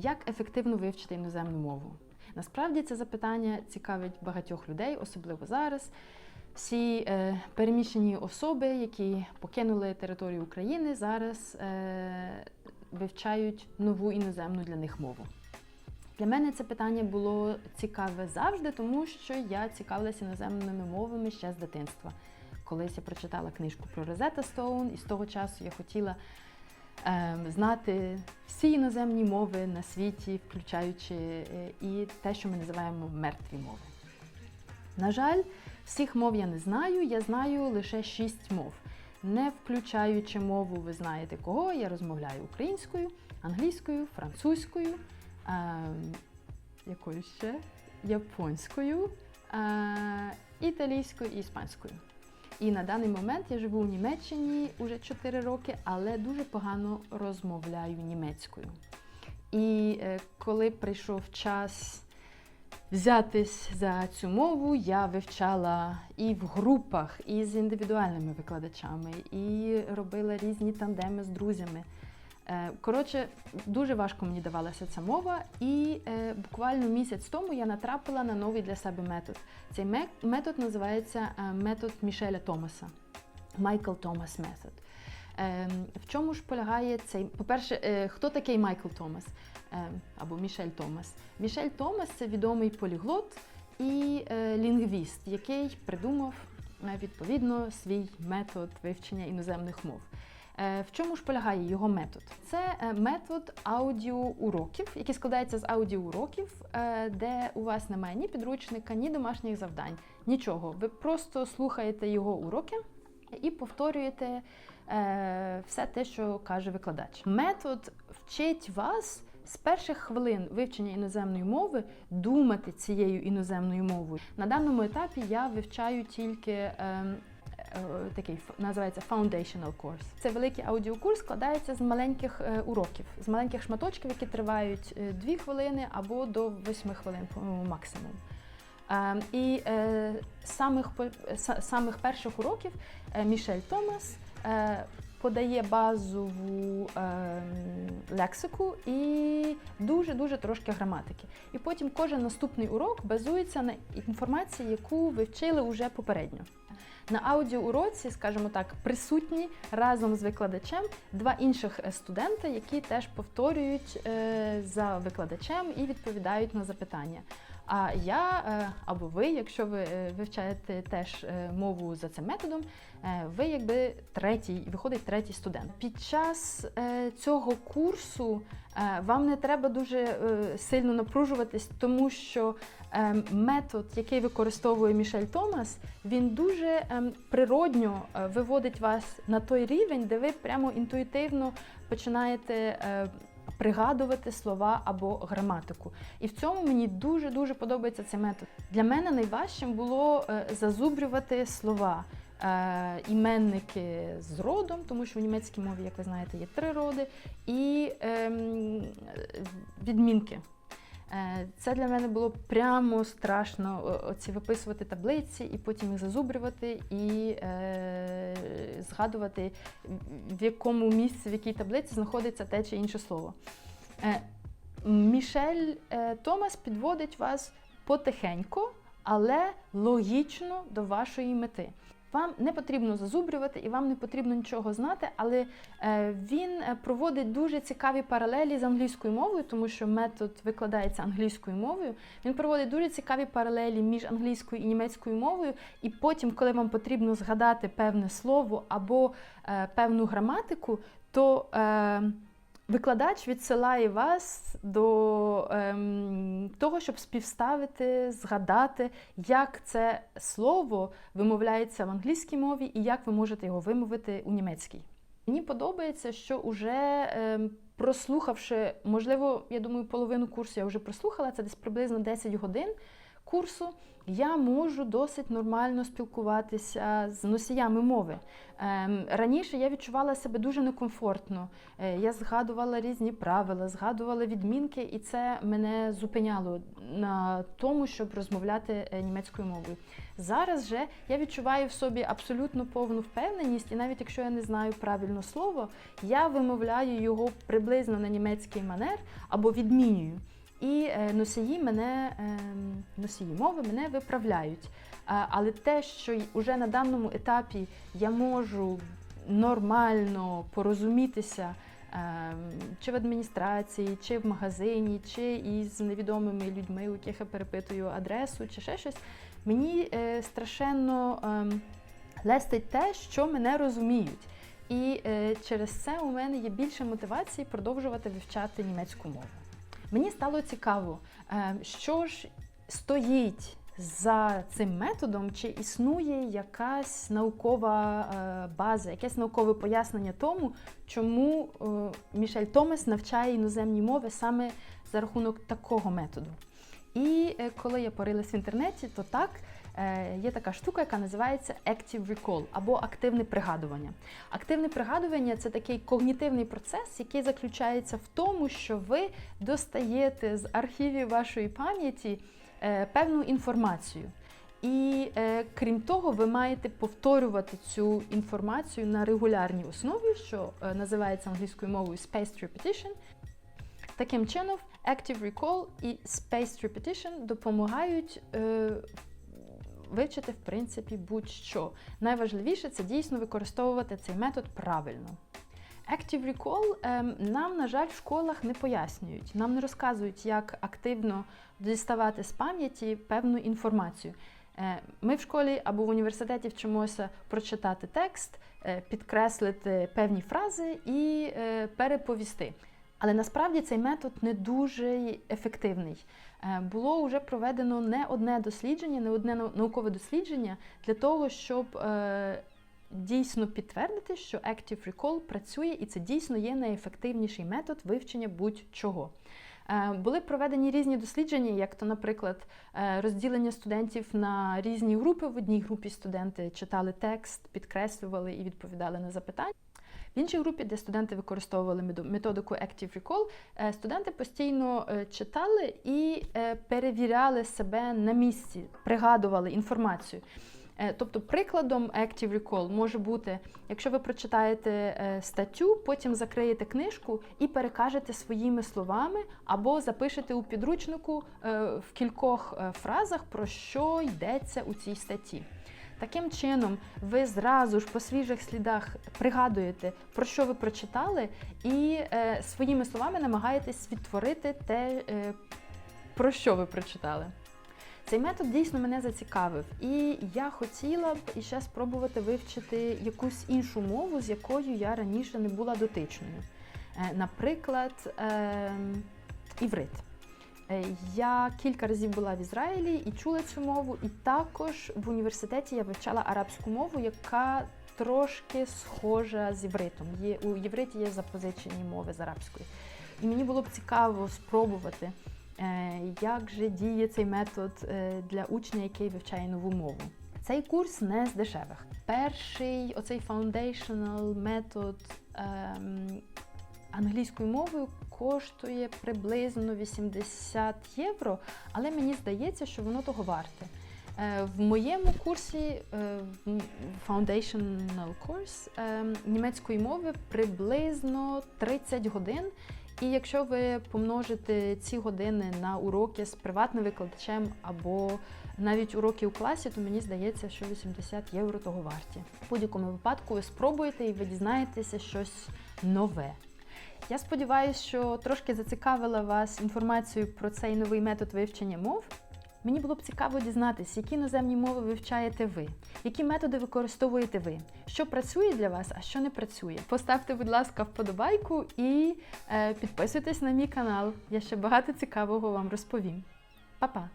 Як ефективно вивчити іноземну мову? Насправді це запитання цікавить багатьох людей, особливо зараз. Всі е, переміщені особи, які покинули територію України, зараз е, вивчають нову іноземну для них мову. Для мене це питання було цікаве завжди, тому що я цікавилася іноземними мовами ще з дитинства. Колись я прочитала книжку про Розета Стоун, і з того часу я хотіла знати всі іноземні мови на світі, включаючи е, і те, що ми називаємо мертві мови. На жаль, всіх мов я не знаю, я знаю лише шість мов. Не включаючи мову, ви знаєте кого, я розмовляю українською, англійською, французькою, е, якою ще? Японською, е, італійською і іспанською. І на даний момент я живу у Німеччині уже 4 роки, але дуже погано розмовляю німецькою. І е, коли прийшов час взятись за цю мову, я вивчала і в групах, і з індивідуальними викладачами, і робила різні тандеми з друзями. Е, Коротше, дуже важко мені давалася ця мова, і е, буквально місяць тому я натрапила на новий для себе метод. Цей метод називається е, метод Мішеля Томаса. Майкл Томас метод. Е, в чому ж полягає цей? По-перше, е, хто такий Майкл Томас Е, або Мішель Томас? Мішель Томас це відомий поліглот і е, лінгвіст, який придумав е, відповідно свій метод вивчення іноземних мов. Е, В чому ж полягає його метод? Це е, метод аудіоуроків, який складається з аудіоуроків, е, де у вас немає ні підручника, ні домашніх завдань, нічого. Ви просто слухаєте його уроки і повторюєте все те, що каже викладач. Метод вчить вас. З перших хвилин вивчення іноземної мови думати цією іноземною мовою. На даному етапі я вивчаю тільки ем, такий ф- називається Foundational Course. Це великий аудіокурс, складається з маленьких е, уроків, з маленьких шматочків, які тривають 2 хвилини або до 8 хвилин максимум. Е, І е, самих, самих перших уроків е, Мішель Томас е, подає базову е, лексику і дуже-дуже трошки граматики. І потім кожен наступний урок базується на інформації, яку ви вчили вже попередньо. На аудіоуроці, скажімо так, присутні разом з викладачем два інших е, студента, які теж повторюють е, за викладачем і відповідають на запитання. А я е, або ви, якщо ви е, вивчаєте теж е, мову за цим методом, ви якби третій, виходить третій студент. Під час цього курсу вам не треба дуже сильно напружуватись, тому що метод, який використовує Мішель Томас, він дуже ем, природньо виводить вас на той рівень, де ви прямо інтуїтивно починаєте. Пригадувати слова або граматику. І в цьому мені дуже-дуже подобається цей метод. Для мене найважчим було е, зазубрювати слова, е, іменники з родом, тому що в німецькій мові, як ви знаєте, є три роди, і ем, відмінки. Е, Це для мене було прямо страшно оці виписувати таблиці і потім їх зазубрювати і е, згадувати, в якому місці, в якій таблиці знаходиться те чи інше слово. Е, Мішель е, Томас підводить вас потихеньку, але логічно до вашої мети. Вам не потрібно зазубрювати і вам не потрібно нічого знати, але е, він е, проводить дуже цікаві паралелі з англійською мовою, тому що метод викладається англійською мовою. Він проводить дуже цікаві паралелі між англійською і німецькою мовою. І потім, коли вам потрібно згадати певне слово або е, певну граматику, то Викладач відсилає вас до ем, того, щоб співставити, згадати, як це слово вимовляється в англійській мові і як ви можете його вимовити у німецькій. Мені подобається, що уже ем, прослухавши, можливо, я думаю, половину курсу я вже прослухала, це десь приблизно 10 годин. Курсу я можу досить нормально спілкуватися з носіями мови. Ем, Раніше я відчувала себе дуже некомфортно. Е, Я згадувала різні правила, згадувала відмінки, і це мене зупиняло на тому, щоб розмовляти е, німецькою мовою. Зараз же я відчуваю в собі абсолютно повну впевненість, і навіть якщо я не знаю правильно слово, я вимовляю його приблизно на німецький манер або відмінюю. І е, носії мене ем, носії мови мене виправляють. Але те, що вже на даному етапі я можу нормально порозумітися ем, чи в адміністрації, чи в магазині, чи із невідомими людьми, у яких я перепитую адресу, чи ще щось, мені е, страшенно ем, лестить те, що мене розуміють. І е, через це у мене є більше мотивації продовжувати вивчати німецьку мову. Мені стало цікаво, е, що ж стоїть за цим методом, чи існує якась наукова е, база, якесь наукове пояснення тому, чому е, Мішель Томес навчає іноземні мови саме за рахунок такого методу. І коли я порилась в інтернеті, то так. Е, Є така штука, яка називається Active Recall або активне пригадування. Активне пригадування це такий когнітивний процес, який заключається в тому, що ви достаєте з архівів вашої пам'яті е, певну інформацію. І е, крім того, ви маєте повторювати цю інформацію на регулярній основі, що е, називається англійською мовою Spaced Repetition. Таким чином, Active Recall і Spaced Repetition допомагають е, вивчити, в принципі, будь-що. Найважливіше це дійсно використовувати цей метод правильно. Active Recall ем, нам, на жаль, в школах не пояснюють, нам не розказують, як активно діставати з пам'яті певну інформацію. Е, Ми в школі або в університеті вчимося прочитати текст, е, підкреслити певні фрази і е, переповісти. Але насправді цей метод не дуже ефективний. Е, Було вже проведено не одне дослідження, не одне наукове дослідження для того, щоб е, дійсно підтвердити, що Active Recall працює і це дійсно є найефективніший метод вивчення будь-чого. Е, Були проведені різні дослідження, як то, наприклад, розділення студентів на різні групи. В одній групі студенти читали текст, підкреслювали і відповідали на запитання. В іншій групі, де студенти використовували методику Active Recall, е, студенти постійно е, читали і е, перевіряли себе на місці, пригадували інформацію. Тобто, прикладом Active Recall може бути, якщо ви прочитаєте статтю, потім закриєте книжку і перекажете своїми словами або запишете у підручнику в кількох фразах, про що йдеться у цій статті. Таким чином, ви зразу ж по свіжих слідах пригадуєте, про що ви прочитали, і е, своїми словами намагаєтесь відтворити те, е, про що ви прочитали. Цей метод дійсно мене зацікавив, і я хотіла б іще спробувати вивчити якусь іншу мову, з якою я раніше не була дотичною. Е, Наприклад, ем, іврит. Е, Я кілька разів була в Ізраїлі і чула цю мову, і також в університеті я вивчала арабську мову, яка трошки схожа з євритом. Є, у євриті є запозичені мови з арабської. І мені було б цікаво спробувати, е, як же діє цей метод е, для учня, який вивчає нову мову. Цей курс не з дешевих. Перший оцей foundational метод ем, англійською мовою коштує приблизно 80 євро, але мені здається, що воно того варте. Е, В моєму курсі е, Foundational Course е, німецької мови приблизно 30 годин. І якщо ви помножите ці години на уроки з приватним викладачем або навіть уроки у класі, то мені здається, що 80 євро того варті. В будь-якому випадку ви спробуєте і ви дізнаєтеся щось нове. Я сподіваюся, що трошки зацікавила вас інформацією про цей новий метод вивчення мов. Мені було б цікаво дізнатися, які іноземні мови вивчаєте ви, які методи використовуєте ви, що працює для вас, а що не працює. Поставте, будь ласка, вподобайку і е, підписуйтесь на мій канал. Я ще багато цікавого вам розповім. Па-па!